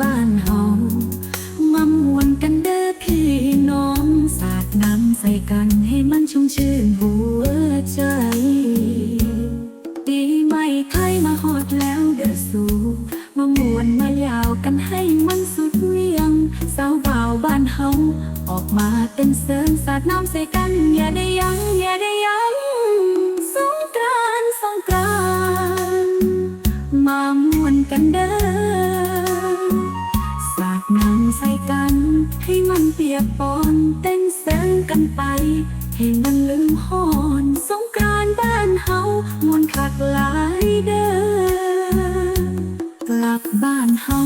บ้านเฮามามวนกันเด้อพี่น้องสาดน้ำใส่กันให้มันชุ่มชื่นหัวใจ ดีไม่ใครมาหอดแล้วเด้อสูมามวนมายาวกันให้มันสุดเวียงสาวบ่าวบ้านเฮาออกมาเต้นเสริงสาดน้ำใส่กันอย่าได้ยั้งอย่าได้ยั้ง ให้มันเปียกปอนเต้นเสิงกันไป ให้มันลืมหอนสงกรานบ้านเฮามวนคักหลายเด้อกลับบ้านเฮา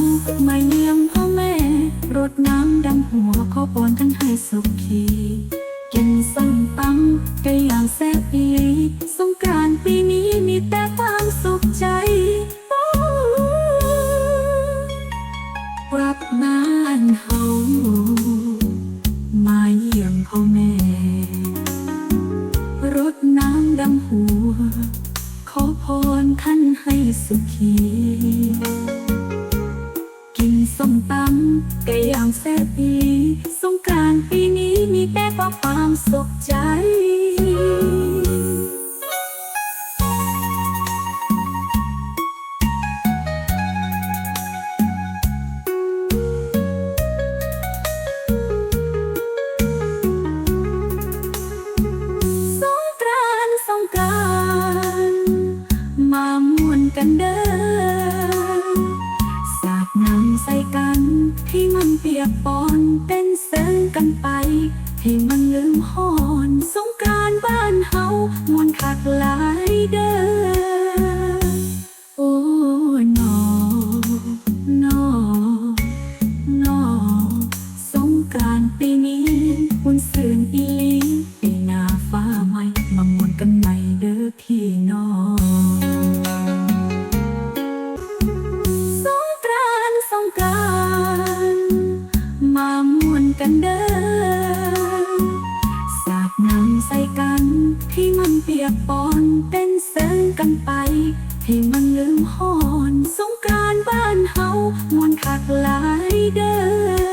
ไมาเยี่ยมพ่อแม่ รดน้ำดำหัวขอพรท่านให้สุขีกินส้มตำก็อย่างแซ่บอี ดำหัว ขอพรท่านให้สุขี กินส้มตำไก่ย่างแซ่บีสงกรานปีนี้มีแต่ความสุขใจ กันเด้อสาดน้ำใส่กันให้มันเปียกปอนเต้นเสิงกันไป ให้มันลืมหอนสงกรานบ้านเฮามวนคักหลายเด้อโอ้นอนอนอสงกรานต์ปีนี้คุณสื่นอีลีปีหน้าฟ้าใหม่มามวนกันใหม่เด้อพี่น้อง กันเด้อสาดน้ำใส่กันให้มันเปียกปอนเป็นเสิงกันไป ให้มันลืมหอน สงกรานต์บ้านเฮามวนคักหลายเด้อ